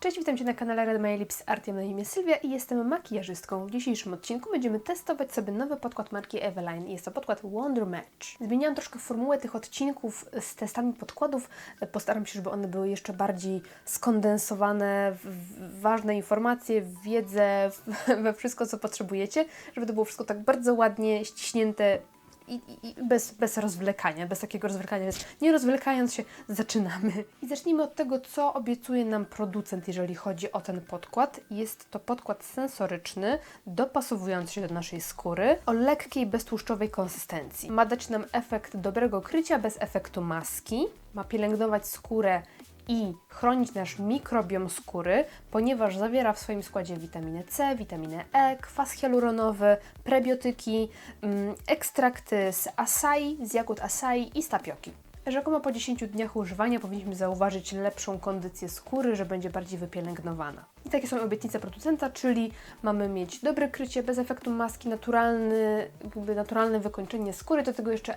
Cześć, witam Cię na kanale Red My Lips Art. Ja na imię Sylwia i jestem makijażystką. W dzisiejszym odcinku będziemy testować sobie nowy podkład marki Eveline. Jest to podkład Wonder Match. Zmieniłam troszkę formułę tych odcinków z testami podkładów. Postaram się, żeby one były jeszcze bardziej skondensowane w ważne informacje, w wiedzę, we wszystko, co potrzebujecie, żeby to było wszystko tak bardzo ładnie ściśnięte i, i, bez, bez rozwlekania, bez takiego rozwlekania, więc nie rozwlekając się, zaczynamy. I zacznijmy od tego, co obiecuje nam producent, jeżeli chodzi o ten podkład. Jest to podkład sensoryczny, dopasowujący się do naszej skóry, o lekkiej, beztłuszczowej konsystencji. Ma dać nam efekt dobrego krycia bez efektu maski, ma pielęgnować skórę i chronić nasz mikrobiom skóry, ponieważ zawiera w swoim składzie witaminę C, witaminę E, kwas hialuronowy, prebiotyki, mm, ekstrakty z acai, z jagód acai i z tapioki. Rzekomo po 10 dniach używania powinniśmy zauważyć lepszą kondycję skóry, że będzie bardziej wypielęgnowana. I takie są obietnice producenta, czyli mamy mieć dobre krycie bez efektu maski, naturalny, naturalne wykończenie skóry, do tego jeszcze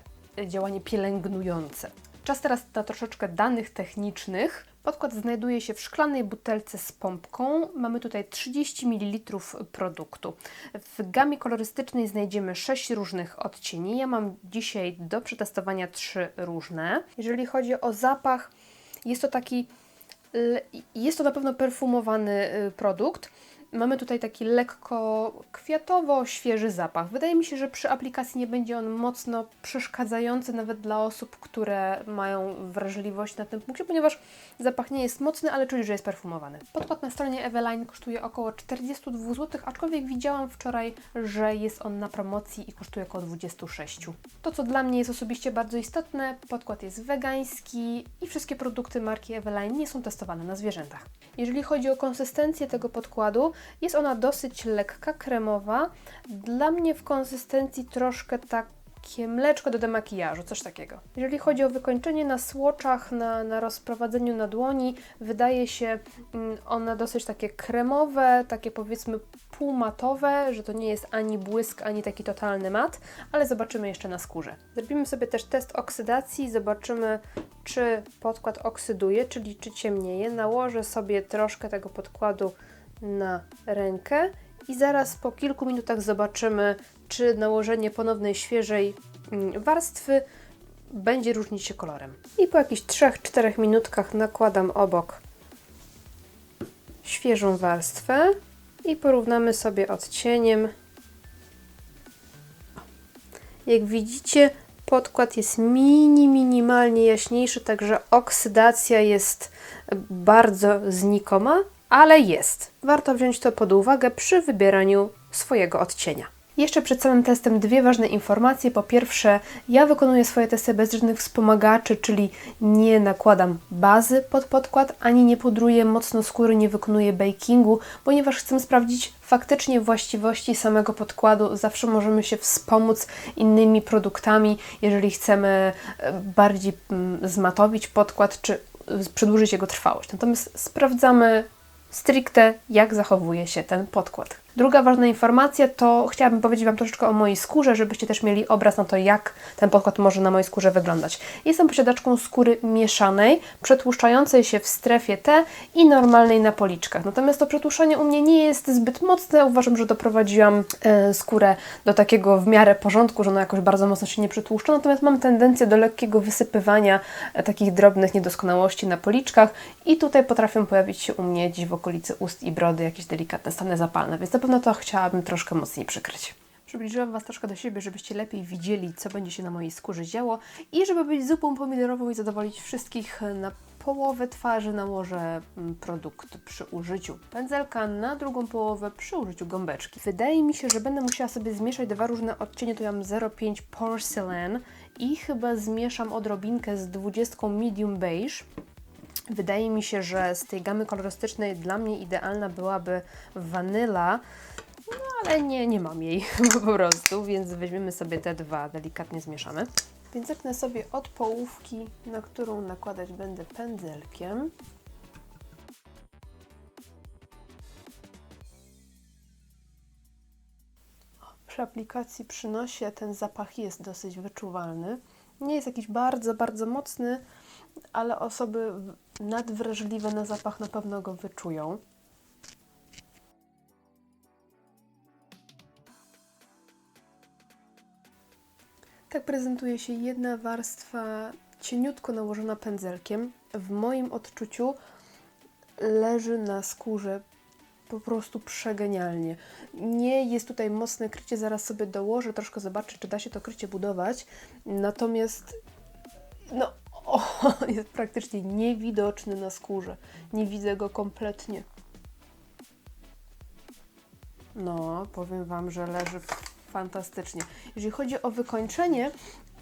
działanie pielęgnujące. Czas teraz na troszeczkę danych technicznych. Podkład znajduje się w szklanej butelce z pompką. Mamy tutaj 30 ml produktu. W gamie kolorystycznej znajdziemy 6 różnych odcieni. Ja mam dzisiaj do przetestowania 3 różne. Jeżeli chodzi o zapach, jest to taki y, jest to na pewno perfumowany y, produkt. Mamy tutaj taki lekko kwiatowo-świeży zapach. Wydaje mi się, że przy aplikacji nie będzie on mocno przeszkadzający nawet dla osób, które mają wrażliwość na tym punkcie, ponieważ zapach nie jest mocny, ale czuć, że jest perfumowany. Podkład na stronie Eveline kosztuje około 42 zł, aczkolwiek widziałam wczoraj, że jest on na promocji i kosztuje około 26. To, co dla mnie jest osobiście bardzo istotne, podkład jest wegański i wszystkie produkty marki Eveline nie są testowane na zwierzętach. Jeżeli chodzi o konsystencję tego podkładu, jest ona dosyć lekka, kremowa. Dla mnie w konsystencji troszkę takie mleczko do demakijażu, coś takiego. Jeżeli chodzi o wykończenie na słoczach, na, na rozprowadzeniu na dłoni, wydaje się mm, one dosyć takie kremowe, takie powiedzmy półmatowe, że to nie jest ani błysk, ani taki totalny mat, ale zobaczymy jeszcze na skórze. Zrobimy sobie też test oksydacji, zobaczymy czy podkład oksyduje, czyli czy ciemnieje. Nałożę sobie troszkę tego podkładu na rękę i zaraz po kilku minutach zobaczymy, czy nałożenie ponownej świeżej mm, warstwy będzie różnić się kolorem. I po jakichś 3-4 minutkach nakładam obok świeżą warstwę i porównamy sobie odcieniem. Jak widzicie, podkład jest mini, minimalnie jaśniejszy, także oksydacja jest bardzo znikoma, ale jest. Warto wziąć to pod uwagę przy wybieraniu swojego odcienia. Jeszcze przed samym testem dwie ważne informacje. Po pierwsze, ja wykonuję swoje testy bez żadnych wspomagaczy, czyli nie nakładam bazy pod podkład, ani nie pudruję mocno skóry, nie wykonuję bakingu, ponieważ chcę sprawdzić faktycznie właściwości samego podkładu. Zawsze możemy się wspomóc innymi produktami, jeżeli chcemy e, bardziej mm, zmatowić podkład, czy przedłużyć jego trwałość. Natomiast sprawdzamy stricte, jak zachowuje się ten podkład. Druga ważna informacja to chciałabym powiedzieć Wam troszeczkę o mojej skórze, żebyście też mieli obraz na to, jak ten podkład może na mojej skórze wyglądać. Jestem posiadaczką skóry mieszanej, przetłuszczającej się w strefie T i normalnej na policzkach. Natomiast to przetłuszczanie u mnie nie jest zbyt mocne. Uważam, że doprowadziłam e, skórę do takiego w miarę porządku, że ona jakoś bardzo mocno się nie przetłuszcza. Natomiast mam tendencję do lekkiego wysypywania e, takich drobnych niedoskonałości na policzkach i tutaj potrafią pojawić się u mnie gdzieś w okolicy ust i brody jakieś delikatne stany zapalne, więc pewno to chciałabym troszkę mocniej przykryć. Przybliżyłam Was troszkę do siebie, żebyście lepiej widzieli, co będzie się na mojej skórze działo i żeby być zupą pomidorową i zadowolić wszystkich na połowę twarzy nałożę mm, produkt przy użyciu pędzelka, na drugą połowę przy użyciu gąbeczki. Wydaje mi się, że będę musiała sobie zmieszać dwa różne odcienie, tu ja mam 05 Porcelain i chyba zmieszam odrobinkę z 20 Medium Beige. Wydaje mi się, że z tej gamy kolorystycznej dla mnie idealna byłaby wanyla, no ale nie, nie mam jej po prostu, więc weźmiemy sobie te dwa, delikatnie zmieszamy. Więc zacznę sobie od połówki, na którą nakładać będę pędzelkiem. Przy aplikacji przy nosie ten zapach jest dosyć wyczuwalny. Nie jest jakiś bardzo, bardzo mocny, ale osoby nadwrażliwe na zapach na pewno go wyczują. Tak prezentuje się jedna warstwa cieniutko nałożona pędzelkiem. W moim odczuciu leży na skórze po prostu przegenialnie. Nie jest tutaj mocne krycie, zaraz sobie dołożę, troszkę zobaczę, czy da się to krycie budować. Natomiast no, o, jest praktycznie niewidoczny na skórze. Nie widzę go kompletnie. No, powiem Wam, że leży fantastycznie. Jeżeli chodzi o wykończenie,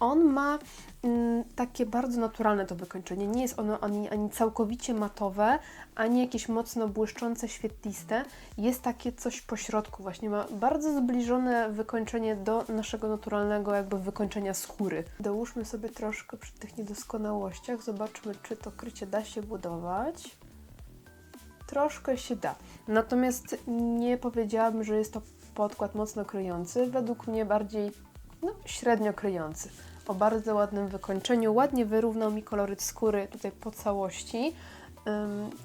on ma mm, takie bardzo naturalne to wykończenie. Nie jest ono ani, ani całkowicie matowe, ani jakieś mocno błyszczące, świetliste. Jest takie coś pośrodku, właśnie ma bardzo zbliżone wykończenie do naszego naturalnego jakby wykończenia skóry. Dołóżmy sobie troszkę przy tych niedoskonałościach, zobaczmy czy to krycie da się budować. Troszkę się da. Natomiast nie powiedziałabym, że jest to podkład mocno kryjący. Według mnie bardziej no, średnio kryjący. O bardzo ładnym wykończeniu. Ładnie wyrównał mi koloryt skóry tutaj po całości.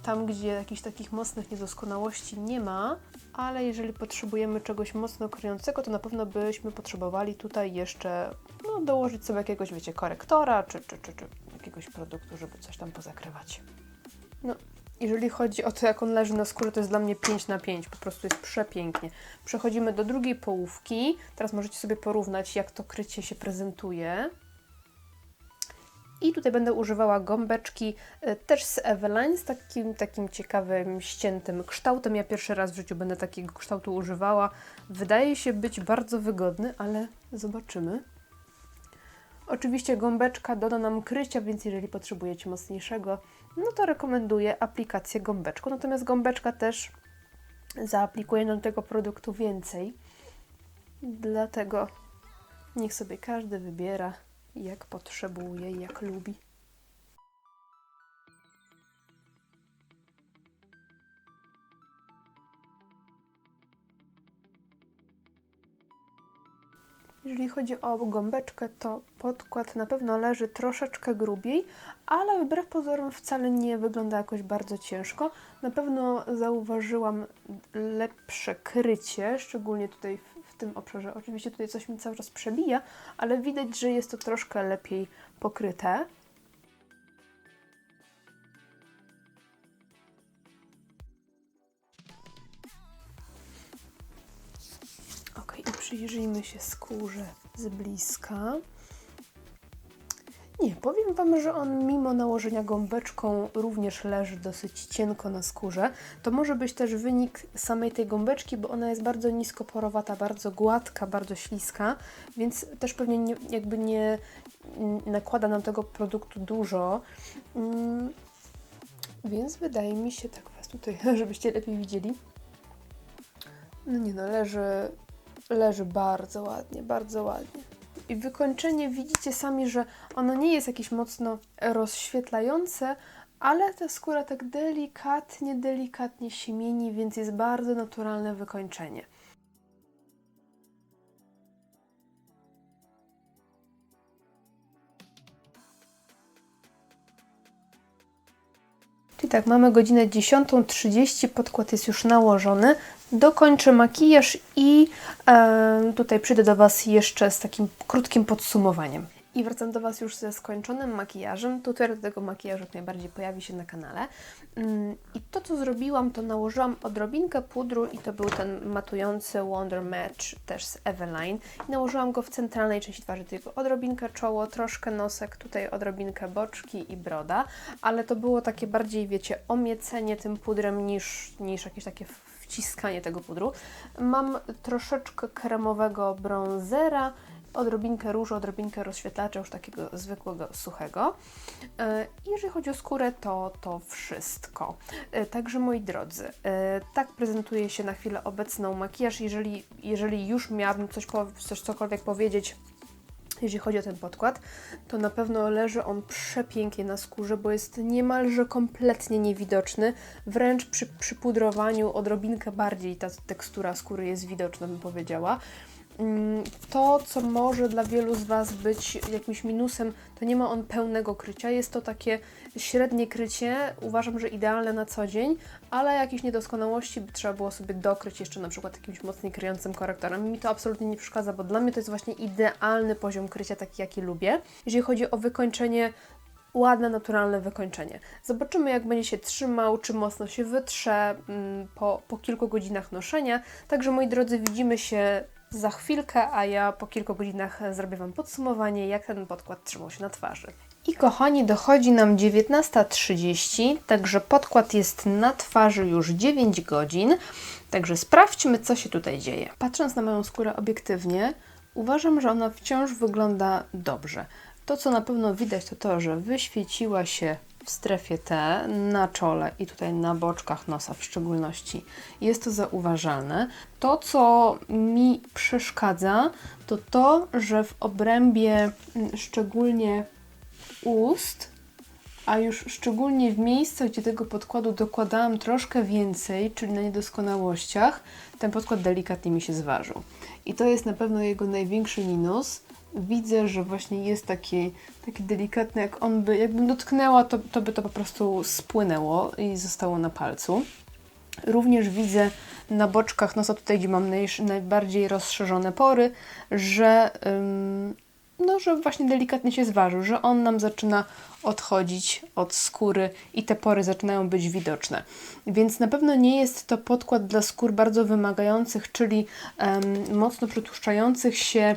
Tam, gdzie jakichś takich mocnych niedoskonałości nie ma, ale jeżeli potrzebujemy czegoś mocno kryjącego, to na pewno byśmy potrzebowali tutaj jeszcze no, dołożyć sobie jakiegoś, wiecie, korektora czy, czy, czy, czy jakiegoś produktu, żeby coś tam pozakrywać. No, jeżeli chodzi o to, jak on leży na skórze, to jest dla mnie 5 na 5. Po prostu jest przepięknie. Przechodzimy do drugiej połówki. Teraz możecie sobie porównać, jak to krycie się prezentuje. I tutaj będę używała gąbeczki e, też z Eveline, z takim, takim ciekawym, ściętym kształtem. Ja pierwszy raz w życiu będę takiego kształtu używała. Wydaje się być bardzo wygodny, ale zobaczymy. Oczywiście gąbeczka doda nam krycia, więc jeżeli potrzebujecie mocniejszego, no to rekomenduję aplikację gąbeczką. Natomiast gąbeczka też zaaplikuje nam tego produktu więcej. Dlatego niech sobie każdy wybiera jak potrzebuje jak lubi. Jeżeli chodzi o gąbeczkę, to podkład na pewno leży troszeczkę grubiej, ale wbrew pozorom wcale nie wygląda jakoś bardzo ciężko. Na pewno zauważyłam lepsze krycie, szczególnie tutaj w, w tym obszarze. Oczywiście tutaj coś mi cały czas przebija, ale widać, że jest to troszkę lepiej pokryte. Przyjrzyjmy się skórze z bliska. Nie, powiem Wam, że on mimo nałożenia gąbeczką również leży dosyć cienko na skórze. To może być też wynik samej tej gąbeczki, bo ona jest bardzo nisko porowata, bardzo gładka, bardzo śliska, więc też pewnie nie, jakby nie mm, nakłada nam tego produktu dużo. Mm, więc wydaje mi się, tak Was tutaj, żebyście lepiej widzieli. No nie no, leży, leży bardzo ładnie, bardzo ładnie. I wykończenie widzicie sami, że ono nie jest jakieś mocno rozświetlające, ale ta skóra tak delikatnie, delikatnie się mieni, więc jest bardzo naturalne wykończenie. Czyli tak, mamy godzinę 10.30, podkład jest już nałożony. Dokończę makijaż i e, tutaj przyjdę do Was jeszcze z takim krótkim podsumowaniem. I wracam do Was już ze skończonym makijażem. Tutorial do tego makijażu jak najbardziej pojawi się na kanale. Mm, I to, co zrobiłam, to nałożyłam odrobinkę pudru i to był ten matujący Wonder Match też z Eveline. I nałożyłam go w centralnej części twarzy, tylko odrobinkę czoło, troszkę nosek, tutaj odrobinkę boczki i broda, ale to było takie bardziej, wiecie, omiecenie tym pudrem niż, niż jakieś takie wciskanie tego pudru. Mam troszeczkę kremowego bronzera, odrobinkę różu, odrobinkę rozświetlacza już takiego zwykłego, suchego. E, Jeżeli chodzi o skórę, to to wszystko. E, Także moi drodzy, e, tak prezentuje się na chwilę obecną makijaż. Jeżeli, jeżeli już miałabym coś, coś cokolwiek powiedzieć, jeśli chodzi o ten podkład, to na pewno leży on przepięknie na skórze, bo jest niemalże kompletnie niewidoczny. Wręcz przy przypudrowaniu odrobinkę bardziej ta tekstura skóry jest widoczna, bym powiedziała. Mm, To, co może dla wielu z Was być jakimś minusem, to nie ma on pełnego krycia. Jest to takie średnie krycie, uważam, że idealne na co dzień, ale jakieś niedoskonałości trzeba było sobie dokryć jeszcze na przykład jakimś mocniej kryjącym korektorem. Mi to absolutnie nie przeszkadza, bo dla mnie to jest właśnie idealny poziom krycia, taki jaki lubię. Jeżeli chodzi o wykończenie, ładne, naturalne wykończenie. Zobaczymy, jak będzie się trzymał, czy mocno się wytrze mm, po, po kilku godzinach noszenia. Także, moi drodzy, widzimy się za chwilkę, a ja po kilku godzinach zrobię Wam podsumowanie, jak ten podkład trzymał się na twarzy. I kochani, dochodzi nam 19.30, także podkład jest na twarzy już 9 godzin. Także sprawdźmy, co się tutaj dzieje. Patrząc na moją skórę obiektywnie, uważam, że ona wciąż wygląda dobrze. To, co na pewno widać, to to, że wyświeciła się w strefie T, na czole i tutaj na boczkach nosa w szczególności. Jest to zauważalne. To, co mi przeszkadza, to to, że w obrębie mm, szczególnie ust, a już szczególnie w miejscach, gdzie tego podkładu dokładałam troszkę więcej, czyli na niedoskonałościach, ten podkład delikatnie mi się zważył. I to jest na pewno jego największy minus. Widzę, że właśnie jest taki, taki delikatny, jak on by, jakbym dotknęła, to, to by to po prostu spłynęło i zostało na palcu. Również widzę na boczkach nosa, tutaj gdzie mam naj, najbardziej rozszerzone pory, że, ym, no, że właśnie delikatnie się zważył, że on nam zaczyna odchodzić od skóry i te pory zaczynają być widoczne. Więc na pewno nie jest to podkład dla skór bardzo wymagających, czyli em, mocno przytłuszczających się,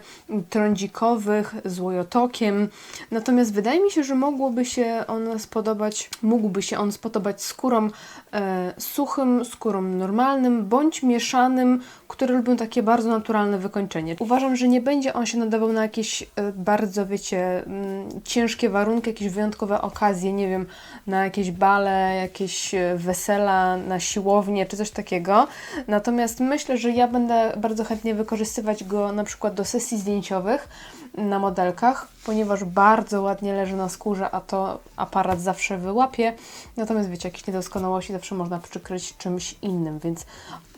trądzikowych, z łojotokiem. Natomiast wydaje mi się, że mogłoby się on spodobać, mógłby się on spodobać skórom e, suchym, skórom normalnym, bądź mieszanym, które lubią takie bardzo naturalne wykończenie. Uważam, że nie będzie on się nadawał na jakieś e, bardzo, wiecie, mm, ciężkie warunki, jakieś wyjątkowe okazje, nie wiem, na jakieś bale, jakieś e, wesela, na siłownię czy coś takiego. Natomiast myślę, że ja będę bardzo chętnie wykorzystywać go na przykład do sesji zdjęciowych na modelkach, ponieważ bardzo ładnie leży na skórze, a to aparat zawsze wyłapie. Natomiast wiecie, jakieś niedoskonałości zawsze można przykryć czymś innym, więc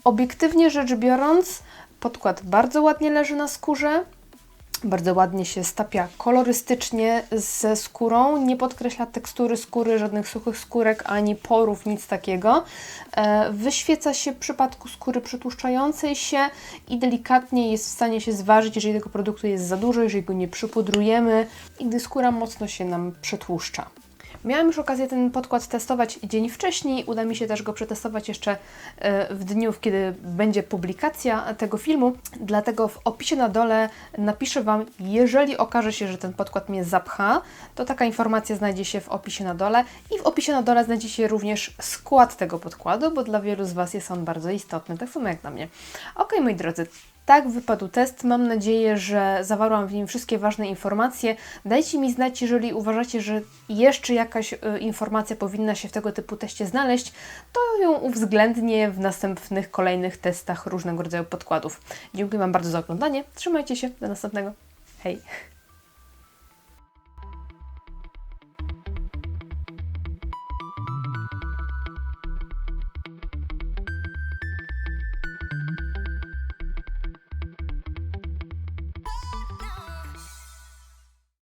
obiektywnie rzecz biorąc, podkład bardzo ładnie leży na skórze. Bardzo ładnie się stapia kolorystycznie ze skórą, nie podkreśla tekstury skóry, żadnych suchych skórek ani porów, nic takiego. E, Wyświeca się w przypadku skóry przetłuszczającej się i delikatnie jest w stanie się zważyć, jeżeli tego produktu jest za dużo, jeżeli go nie przypudrujemy i gdy skóra mocno się nam przetłuszcza. Miałam już okazję ten podkład testować dzień wcześniej. Uda mi się też go przetestować jeszcze e, w dniu, kiedy będzie publikacja tego filmu. Dlatego w opisie na dole napiszę Wam, jeżeli okaże się, że ten podkład mnie zapcha, to taka informacja znajdzie się w opisie na dole. I w opisie na dole znajdzie się również skład tego podkładu, bo dla wielu z Was jest on bardzo istotny, tak samo jak dla mnie. Ok, moi drodzy, tak wypadł test. Mam nadzieję, że zawarłam w nim wszystkie ważne informacje. Dajcie mi znać, jeżeli uważacie, że jeszcze jakaś y, informacja powinna się w tego typu teście znaleźć, to ją uwzględnię w następnych kolejnych testach różnego rodzaju podkładów. Dziękuję Wam bardzo za oglądanie. Trzymajcie się. Do następnego. Hej!